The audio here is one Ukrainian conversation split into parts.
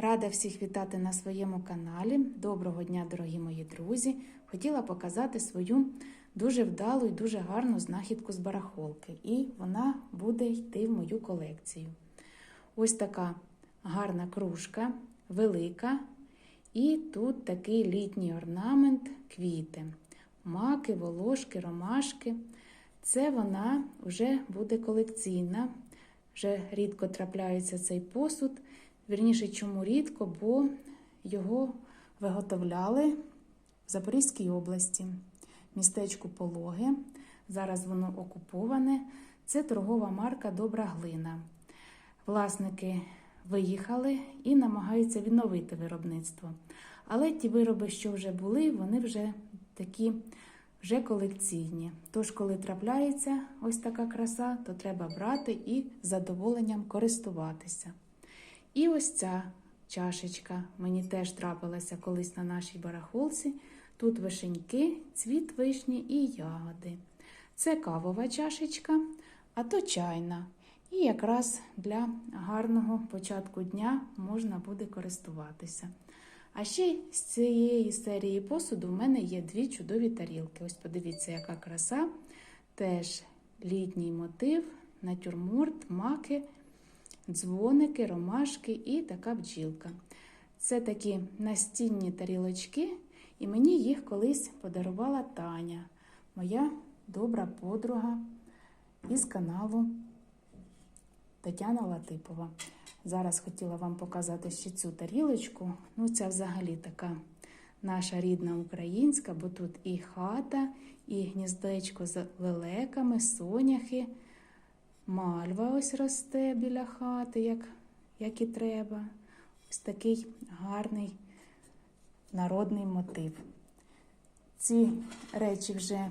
Рада всіх вітати на своєму каналі. Доброго дня, дорогі мої друзі! Хотіла показати свою дуже вдалу і дуже гарну знахідку з барахолки, і вона буде йти в мою колекцію. Ось така гарна кружка, велика, і тут такий літній орнамент, квіти, маки, волошки, ромашки. Це вона вже буде колекційна. Вже рідко трапляється цей посуд. Вірніше, чому рідко, бо його виготовляли в Запорізькій області, містечку Пологи. Зараз воно окуповане. Це торгова марка Добра глина. Власники виїхали і намагаються відновити виробництво. Але ті вироби, що вже були, вони вже такі вже колекційні. Тож, коли трапляється ось така краса, то треба брати і задоволенням користуватися. І ось ця чашечка мені теж трапилася колись на нашій барахолці. Тут вишеньки, цвіт вишні і ягоди. Це кавова чашечка, а то чайна. І якраз для гарного початку дня можна буде користуватися. А ще з цієї серії посуду в мене є дві чудові тарілки. Ось подивіться, яка краса. Теж літній мотив, натюрморт, маки, дзвоники, ромашки і така бджілка. Це такі настінні тарілочки, і мені їх колись подарувала Таня, моя добра подруга із каналу Тетяна Латипова. Зараз хотіла вам показати ще цю тарілочку. Ну, це взагалі така наша рідна українська, бо тут і хата, і гніздечко з лелеками, соняхи, мальва ось росте біля хати, як, як і треба. Ось такий гарний народний мотив. Ці речі вже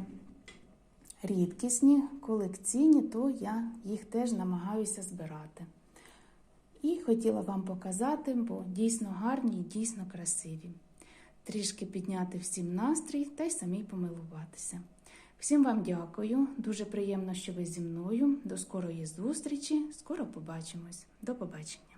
рідкісні, колекційні, то я їх теж намагаюся збирати. І хотіла вам показати, бо дійсно гарні і дійсно красиві. Трішки підняти всім настрій та й самій помилуватися. Всім вам дякую, дуже приємно, що ви зі мною. До скорої зустрічі. Скоро побачимось. До побачення.